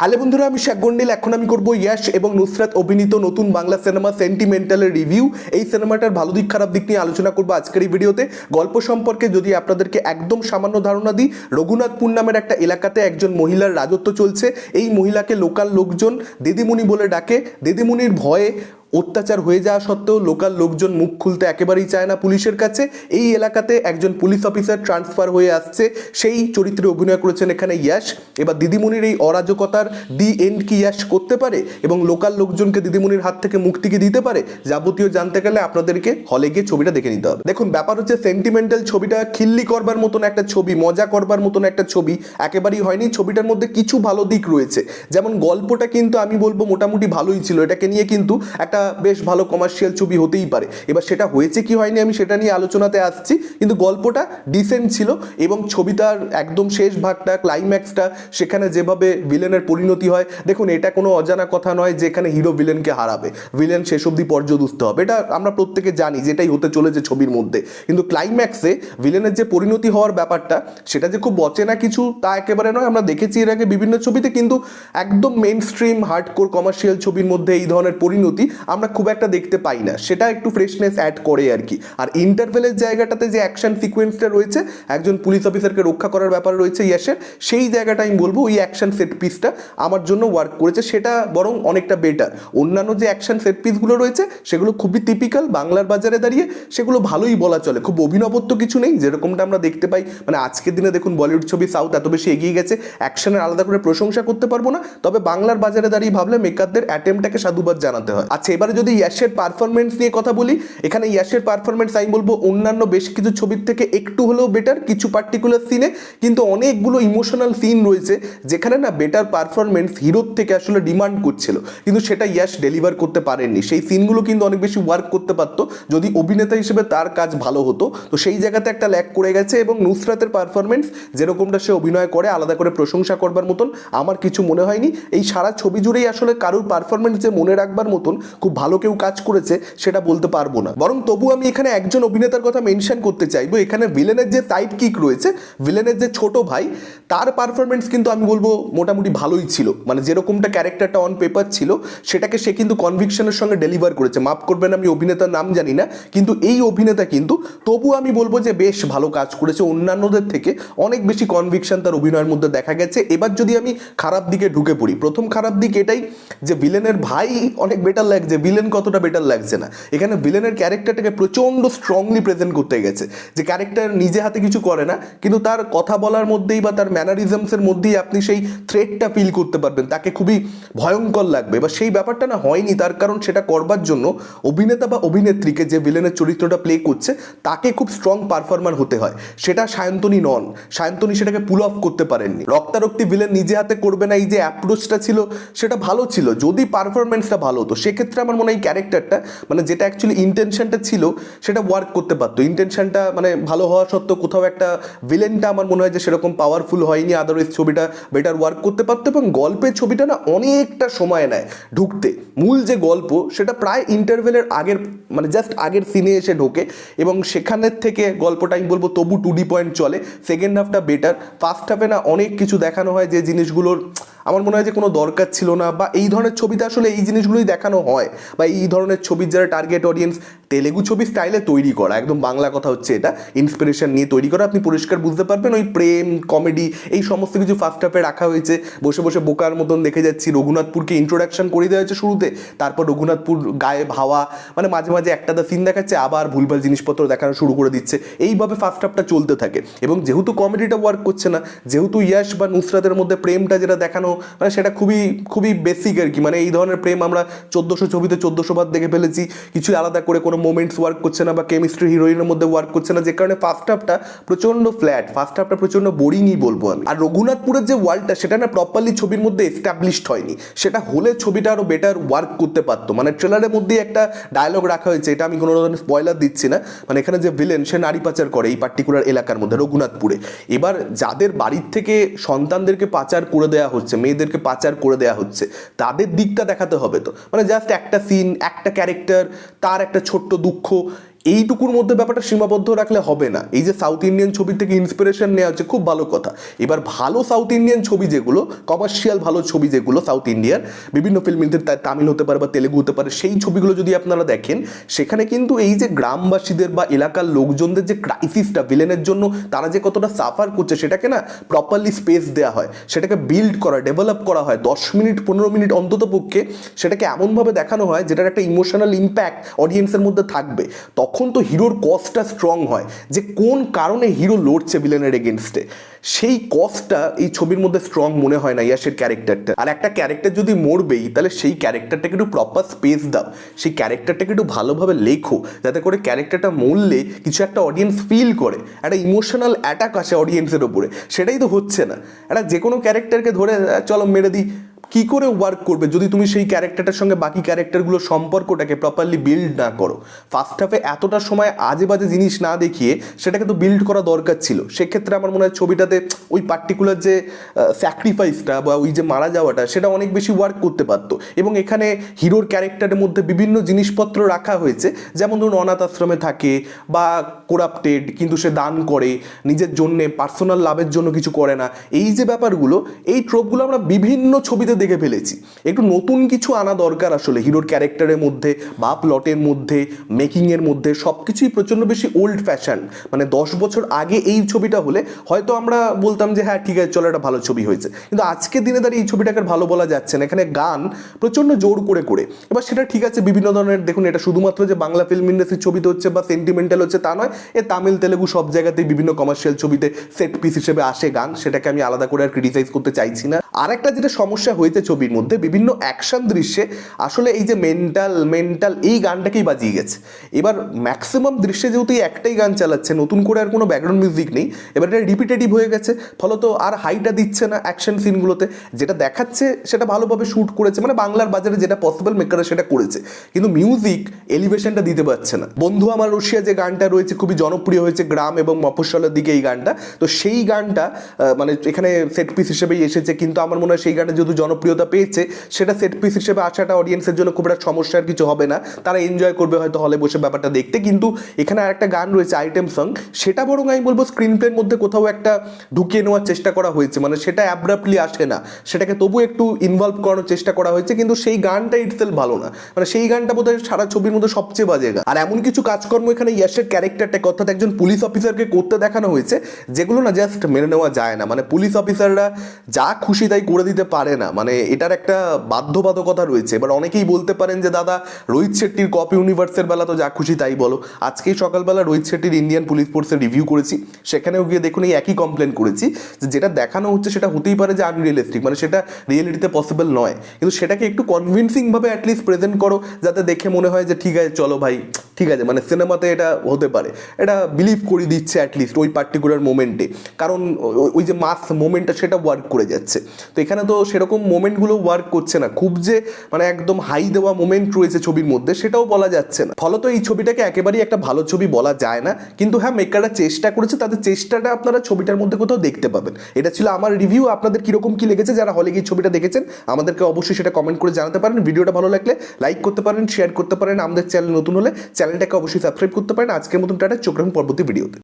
Hello বন্ধুরা, আমি শেখ গন্ডিল। এখন আমি করব ইয়াশ এবং নুসরাত অভিনীত নতুন বাংলা সিনেমা সেন্টিমেন্টালের রিভিউ। এই সিনেমাটার ভালো দিক, খারাপ দিক নিয়ে আলোচনা করব আজকের এই ভিডিওতে। গল্প সম্পর্কে যদি আপনাদেরকে একদম সামান্য ধারণা দিই রঘুনাথপুর নামের একটা এলাকাতে একজন মহিলার রাজত্ব চলছে। এই মহিলাকে লোকাল লোকজন দিদিমণি বলে ডাকে। দিদিমণির ভয়ে অত্যাচার হয়ে যাওয়া সত্ত্বেও লোকাল লোকজন মুখ খুলতে একেবারেই চায় না পুলিশের কাছে। এই এলাকাতে একজন পুলিশ অফিসার ট্রান্সফার হয়ে আসছে। সেই চরিত্রে অভিনয় করেছেন এখানে ইয়াশ। এবার দিদিমণির এই অরাজকতার দি এন্ড কি ইয়াশ করতে পারে এবং লোকাল লোকজনকে দিদিমণির হাত থেকে মুক্তি কি দিতে পারে যাবতীয় জানতে গেলে আপনাদেরকে হলে গিয়ে ছবিটা দেখে নিতে হবে। দেখুন, ব্যাপার হচ্ছে সেন্টিমেন্টাল ছবিটা খিল্লি করবার মতন একটা ছবি, মজা করবার মতন একটা ছবি একেবারেই হয়নি। ছবিটার মধ্যে কিছু ভালো দিক রয়েছে। যেমন গল্পটা কিন্তু আমি বলব মোটামুটি ভালোই ছিল। এটাকে নিয়ে কিন্তু একটা বেশ ভালো কমার্শিয়াল ছবি হতেই পারে। এবার সেটা হয়েছে কি হয়নি আমি সেটা নিয়ে আলোচনাতে আসছি, কিন্তু গল্পটা ডিসেন্ট ছিল এবং ছবিটার একদম শেষ ভাগটা ক্লাইম্যাক্সটা সেখানে যেভাবে ভিলেনের পরিণতি হয়, দেখুন এটা কোনো অজানা কথা নয় যে এখানে হিরো ভিলেনকে হারাবে। ভিলেন শেষ অবধি পর্যদুস্ত হবে। এটা আমরা প্রত্যেকে জানি যেটাই হতে চলেছে ছবির মধ্যে। কিন্তু ক্লাইম্যাক্সে ভিলেনের যে পরিণতি হওয়ার ব্যাপারটা, সেটা যে খুব অচেনা কিছু তা একেবারে নয়। আমরা দেখেছি এর আগে বিভিন্ন ছবিতে কিন্তু একদম মেন স্ট্রিম হার্ডকোর কমার্শিয়াল ছবির মধ্যে এই ধরনের পরিণতি আমরা খুব একটা দেখতে পাই না। সেটা একটু ফ্রেশনেস অ্যাড করে আর কি। আর ইন্টারভেলের জায়গাটাতে যে অ্যাকশন সিকোয়েন্সটা রয়েছে, একজন পুলিশ অফিসারকে রক্ষা করার ব্যাপার রয়েছে ইয়াসের, সেই জায়গাটা আমি বলব ওই অ্যাকশন সেট পিসটা আমার জন্য ওয়ার্ক করেছে। সেটা বরং অনেকটা বেটার অন্যান্য যে অ্যাকশন সেট পিসগুলো রয়েছে, সেগুলো খুবই টিপিক্যাল বাংলার বাজারে দাঁড়িয়ে সেগুলো ভালোই বলা চলে। খুব অভিনবত্ব কিছু নেই, যেরকমটা আমরা দেখতে পাই। মানে আজকের দিনে দেখুন, বলিউড ছবি সাউথ এত বেশি এগিয়ে গেছে অ্যাকশনের আলাদা করে প্রশংসা করতে পারব না। তবে বাংলার বাজারে দাঁড়িয়ে ভাবলে মেকারদের অ্যাটেম্পটাকে সাধুবাদ জানাতে হয়। আচ্ছা এবারে যদি ইয়াশের পারফরমেন্স নিয়ে কথা বলি, এখানে ইয়াশের পারফরমেন্স আমি বলব অন্যান্য বেশ কিছু ছবির থেকে একটু হলেও বেটার কিছু পার্টিকুলার সিনে কিন্তু অনেকগুলো ইমোশনাল সিন রয়েছে, যেখানে না বেটার পারফরমেন্স হিরোর থেকে আসলে ডিমান্ড করছিল। কিন্তু সেটা ইয়াশ ডেলিভার করতে পারেননি। সেই সিনগুলো কিন্তু অনেক বেশি ওয়ার্ক করতে পারতো। যদি অভিনেতা হিসেবে তার কাজ ভালো হতো, তো সেই জায়গাতে একটা ল্যাক করে গেছে এবং নুসরাতের পারফরমেন্স যেরকমটা সে অভিনয় করে, আলাদা করে প্রশংসা করবার মতন, আমার কিছু মনে হয়নি। এই সারা ছবি জুড়েই আসলে কারোর পারফরমেন্স যে মনে রাখবার মতন, খুব ভালো কেউ কাজ করেছে, সেটা বলতে পারব না। বরং তবু আমি এখানে একজন অভিনেতার কথা মেনশন করতে চাইব। এখানে ভিলেনের যে সাইড কিক রয়েছে ভিলেনের যে ছোট ভাই, তার পারফরমেন্স কিন্তু আমি বলব মোটামুটি ভালোই ছিল। মানে যেরকমটা ক্যারেক্টারটা অন পেপার ছিল, সেটাকে সে কিন্তু কনভিকশনের সঙ্গে ডেলিভার করেছে। মাফ করবেন আমি অভিনেতার নাম জানি না, কিন্তু এই অভিনেতা কিন্তু তবু আমি বলব যে বেশ ভালো কাজ করেছে। অন্যান্যদের থেকে অনেক বেশি কনভিকশন তার অভিনয়ের মধ্যে দেখা গেছে। এবার যদি আমি খারাপ দিকে ঢুকে পড়ি, প্রথম খারাপ দিক এটাই যে ভিলেনের ভাই অনেক বেটার লাগছে ভিলেন কতটা বেটার লাগছে না। এখানে ভিলেনের ক্যারেক্টারটাকে প্রচণ্ড স্ট্রংলি প্রেজেন্ট করতে গেছে। যে ক্যারেক্টার নিজে হাতে কিছু করে না, কিন্তু তার কথা বলার মধ্যেই বা তার ম্যানারিজমসের মধ্যেই আপনি সেই থ্রেটটা ফিল করতে পারবেন। তাকে খুবই ভয়ঙ্কর লাগবে। বা সেই ব্যাপারটা না হয়নি, তার কারণ সেটা করবার জন্য অভিনেতা বা অভিনেত্রীকে যে ভিলেনের চরিত্রটা প্লে করছে, তাকে খুব স্ট্রং পারফর্মার হতে হয়। সেটা সায়ন্তনী নন। সায়ন্তনী সেটাকে পুল অফ করতে পারেননি। রক্তারক্তি ভিলেন নিজে হাতে করবে না, এই যে অ্যাপ্রোচটা ছিল, সেটা ভালো ছিল। যদি পারফরমেন্সটা ভালো হতো, সেক্ষেত্রে আমার মনে হয় ক্যারেক্টারটা মানে যেটা অ্যাকচুয়ালি ইন্টেনশনটা ছিল, সেটা ওয়ার্ক করতে পারতো। ইন্টেনশনটা মানে ভালো হওয়া সত্ত্বেও কোথাও একটা ভিলেনটা আমার মনে হয় যে সেরকম পাওয়ারফুল হয়নি আদারওয়াইজ ছবিটা বেটার ওয়ার্ক করতে পারতো এবং গল্পের ছবিটা না অনেকটা সময় নেয় ঢুকতে। মূল যে গল্প, সেটা প্রায় ইন্টারভেলের আগের মানে জাস্ট আগের সিনে এসে ঢোকে এবং সেখানের থেকে গল্পটা আমি বলব তবু টু ডি পয়েন্ট চলে। সেকেন্ড হাফটা বেটার ফার্স্ট হাফে না অনেক কিছু দেখানো হয় যে জিনিসগুলোর, আমার মনে হয় যে কোনো দরকার ছিল না বা এই ধরনের ছবিতে আসলে এই জিনিসগুলোই দেখানো হয়। বা এই ধরনের ছবির যারা টার্গেট অডিয়েন্স তেলেগু ছবি স্টাইলে তৈরি করা, একদম বাংলা কথা হচ্ছে এটা ইন্সপিরেশন নিয়ে তৈরি করা, আপনি পরিষ্কার বুঝতে পারবেন, ওই প্রেম কমেডি এই সমস্ত কিছু ফার্স্ট হাফে রাখা হয়েছে। বসে বসে বোকার মতন দেখে যাচ্ছি, রঘুনাথপুরকে ইন্ট্রোডাকশন করে দেওয়া হয়েছে শুরুতে, তারপর রঘুনাথপুর গায়ে ভাওয়া মানে মাঝে মাঝে একটা দা সিন দেখাচ্ছে, আবার ভুলভাল জিনিসপত্র দেখানো শুরু করে দিচ্ছে। এইভাবে ফার্স্ট হাফটা চলতে থাকে। এবং যেহেতু কমেডিটা ওয়ার্ক করছে না, যেহেতু ইয়াশ বা নুসরাতের মধ্যে প্রেমটা যেটা দেখানো মানে সেটা খুবই খুবই বেসিক আর কি। মানে এই ধরনের প্রেম আমরা চোদ্দোশো ছবিতে চোদ্দোশো বার দেখে ফেলেছি কিছু আলাদা করে কোনো মোমেন্টস ওয়ার্ক করছে না বা কেমিস্ট্রি হিরোইনের মধ্যে ওয়ার্ক করছে না, যে কারণে ফার্স্ট হাফটা প্রচণ্ড ফ্ল্যাট ফার্স্ট হাফটা প্রচণ্ড বোরিংই বলব আমি। আর রঘুনাথপুরের যে ওয়ার্ল্ডটা সেটা না প্রপারলি ছবির মধ্যে এস্টাবলিশড হয়নি। সেটা হলে ছবিটা আরও বেটার ওয়ার্ক করতে পারতো। মানে ট্রেলারের মধ্যেই একটা ডায়লগ রাখা হয়েছে, এটা আমি কোনো ধরনের স্পয়লার দিচ্ছি না। মানে এখানে যে ভিলেন সে নারী পাচার করে এই পার্টিকুলার এলাকার মধ্যে, রঘুনাথপুরে। এবার যাদের বাড়ির থেকে সন্তানদেরকে পাচার করে দেওয়া হচ্ছে, মেয়েদেরকে পাচার করে দেওয়া হচ্ছে, তাদের দিকটা দেখাতে হবে তো। মানে জাস্ট একটা সিন একটা ক্যারেক্টার তার একটা ছোট্ট দুঃখ এইটুকুর মধ্যে ব্যাপারটা সীমাবদ্ধ রাখলে হবে না। এই যে সাউথ ইন্ডিয়ান ছবি থেকে ইন্সপিরেশন নেওয়া হচ্ছে, খুব ভালো কথা। এবার ভালো সাউথ ইন্ডিয়ান ছবি যেগুলো কমার্শিয়াল ভালো ছবি যেগুলো সাউথ ইন্ডিয়ার বিভিন্ন ফিল্ম তামিল হতে পারে বা তেলেগু হতে পারে, সেই ছবিগুলো যদি আপনারা দেখেন, সেখানে কিন্তু এই যে গ্রামবাসীদের বা এলাকার লোকজনদের যে ক্রাইসিসটা ভিলেনের জন্য তারা যে কতটা সাফার করছে, সেটাকে না প্রপারলি স্পেস দেওয়া হয়, সেটাকে বিল্ড করা ডেভেলপ করা হয়, দশ মিনিট, পনেরো মিনিট অন্তত পক্ষে সেটাকে এমনভাবে দেখানো হয়, যেটার একটা ইমোশনাল ইম্প্যাক্ট অডিয়েন্সের মধ্যে থাকবে। তখন তো হিরোর কজটা স্ট্রং হয় যে কোন কারণে হিরো লড়ছে ভিলেনের এগেনস্টে সেই কজটা এই ছবির মধ্যে স্ট্রং মনে হয় না ইয়াসের ক্যারেক্টারটা আর একটা ক্যারেক্টার যদি মরবেই, তাহলে সেই ক্যারেক্টারটাকে একটু প্রপার স্পেস দাও। সেই ক্যারেক্টারটাকে একটু ভালোভাবে লেখো, যাতে করে ক্যারেক্টারটা মরলে কিছু একটা অডিয়েন্স ফিল করে। একটা ইমোশনাল অ্যাটাক আসে অডিয়েন্সের ওপরে সেটাই তো হচ্ছে না। একটা যে কোনো ক্যারেক্টারকে ধরে চলো মেরে দিই। কি করে ওয়ার্ক করবে যদি তুমি সেই ক্যারেক্টারটার সঙ্গে বাকি ক্যারেক্টারগুলোর সম্পর্কটাকে প্রপারলি বিল্ড না করো? ফার্স্ট হাফে এতটা সময় আজে বাজে জিনিস না দেখিয়ে সেটাকে তো বিল্ড করা দরকার ছিল। সেক্ষেত্রে আমার মনে হয় ছবিটাতে ওই পার্টিকুলার যে স্যাক্রিফাইসটা বা ওই যে মারা যাওয়াটা সেটা অনেক বেশি ওয়ার্ক করতে পারতো। এবং এখানে হিরোর ক্যারেক্টারের মধ্যে বিভিন্ন জিনিসপত্র রাখা হয়েছে। যেমন ধরুন অনাথ আশ্রমে থাকে বা কোরাপ্টেড কিন্তু সে দান করে, নিজের জন্যে পার্সোনাল লাভের জন্য কিছু করে না। এই যে ব্যাপারগুলো, এই ট্রোপগুলো আমরা বিভিন্ন ছবিতে দেখে ফেলেছি। একটু নতুন কিছু আনা দরকার আসলে। হিরোর ক্যারেক্টারের মধ্যে বা প্লটের মধ্যে মেকিংয়ের মধ্যে সব কিছুই প্রচণ্ড বেশি ওল্ড ফ্যাশন মানে দশ বছর আগে এই ছবিটা হলে হয়তো আমরা বলতাম যে হ্যাঁ ঠিক আছে, চলো একটা ভালো ছবি হয়েছে। কিন্তু আজকের দিনে দাঁড়িয়ে এই ছবিটাকে ভালো বলা যাচ্ছে না। এখানে গান প্রচণ্ড জোর করে করে। এবার সেটা ঠিক আছে, বিভিন্ন ধরনের, দেখুন, এটা শুধুমাত্র যে বাংলা ফিল্ম ইন্ডাস্ট্রির ছবিতে হচ্ছে বা সেন্টিমেন্টাল হচ্ছে তা নয়, এ তামিল, তেলেগু সব জায়গাতেই বিভিন্ন কমার্শিয়াল ছবিতে সেট পিস হিসেবে আসে গান। সেটাকে আমি আলাদা করে আর ক্রিটিসাইজ করতে চাইছি না। আর একটা যেটা সমস্যা হয়েছে ছবির মধ্যে বিভিন্ন অ্যাকশন দৃশ্যে আসলে এই যে মেন্টাল মেন্টাল এই গানটাকেই বাজিয়ে গেছে। এবার ম্যাক্সিমাম দৃশ্যে যেহেতু এই একটাই গান চালাচ্ছে, নতুন করে আর কোনো ব্যাকগ্রাউন্ড মিউজিক নেই, এবার এটা রিপিটেটিভ হয়ে গেছে, ফলত আর হাইটা দিচ্ছে না অ্যাকশন সিনগুলোতে যেটা দেখাচ্ছে সেটা ভালোভাবে শ্যুট করেছে মানে বাংলার বাজারে যেটা পসিবল মেকাররা সেটা করেছে। কিন্তু মিউজিক এলিভেশনটা দিতে পারছে না। বন্ধু আমার রশিয়া যে গানটা রয়েছে, খুবই জনপ্রিয় হয়েছে গ্রাম এবং মফস্বলের দিকে এই গানটা। তো সেই গানটা মানে এখানে সেট পিস হিসেবেই এসেছে, কিন্তু আমার মনে হয় সেই গানটা যেহেতু জনপ্রিয়তা পেয়েছে, সেটা সেট পিস হিসেবে আসাটা অডিয়েন্সের জন্য খুব একটা সমস্যার কিছু হবে না। তারা এনজয় করবে হয়তো হলে বসে ব্যাপারটা দেখতে। কিন্তু এখানে আর একটা গান রয়েছে আইটেম সং সেটা বরং আমি বলব স্ক্রিন প্লের মধ্যে কোথাও একটা ঢুকিয়ে নেওয়ার চেষ্টা করা হয়েছে। মানে সেটা অ্যাব্রাপ্টলি আসে না। সেটাকে তবু একটু ইনভলভ করানোর চেষ্টা করা হয়েছে। কিন্তু সেই গানটা ইটসেল ভালো না। মানে সেই গানটা বোধহয় সারা ছবির মধ্যে সবচেয়ে বাজে গান। আর এমন কিছু কাজকর্ম এখানে ইয়াসের ক্যারেক্টারটাকে অর্থাৎ একজন পুলিশ অফিসারকে করতে দেখানো হয়েছে, যেগুলো না জাস্ট মেনে নেওয়া যায় না। মানে পুলিশ অফিসাররা যা খুশি তাই করে দিতে পারে না। মানে এটার একটা বাধ্যবাধকতা রয়েছে। এবার অনেকেই বলতে পারেন যে, দাদা, রোহিত শেট্টির কপ ইউনিভার্সের বেলা তো যা খুশি তাই বলো। আজকেই সকালবেলা রোহিত শেট্টির ইন্ডিয়ান পুলিশ ফোর্সের রিভিউ করেছি। সেখানেও গিয়ে দেখুন এই একই কমপ্লেন করেছি যে, যেটা দেখানো হচ্ছে সেটা হতেই পারে যে আনরিয়েলিস্টিক মানে সেটা রিয়েলিটিতে পসিবল নয়। কিন্তু সেটাকে একটু কনভিনসিংভাবে অ্যাটলিস্ট প্রেজেন্ট করো, যাতে দেখে মনে হয় যে, ঠিক আছে, চলো ভাই, ঠিক আছে। মানে সিনেমাতে এটা হতে পারে। এটা বিলিভ করে দিচ্ছে অ্যাটলিস্ট ওই পার্টিকুলার মোমেন্টে কারণ ওই যে মাস মোমেন্টটা সেটা ওয়ার্ক করে যাচ্ছে। তো এখানে তো সেরকম মোমেন্টগুলো ওয়ার্ক করছে না। খুব যে মানে একদম হাই দেওয়া মোমেন্ট রয়েছে ছবির মধ্যে, সেটাও বলা যাচ্ছে না। ফলত এই ছবিটাকে একেবারেই একটা ভালো ছবি বলা যায় না। কিন্তু হ্যাঁ মেকাররা চেষ্টা করেছে, তাদের চেষ্টাটা আপনারা ছবিটার মধ্যে কোথাও দেখতে পাবেন। এটা ছিল আমার রিভিউ আপনাদের কীরকম কি লেগেছে, যারা হলে গিয়ে ছবিটা দেখেছেন, আমাদেরকে অবশ্যই সেটা কমেন্ট করে জানাতে পারেন। ভিডিওটা ভালো লাগলে লাইক করতে পারেন শেয়ার করতে পারেন। আমাদের চ্যানেল নতুন হলে চ্যানেলটাকে অবশ্যই সাবস্ক্রাইব করতে পারেন। আজকের মতন টাটা, চোখ রাখুন পরবর্তী ভিডিওতে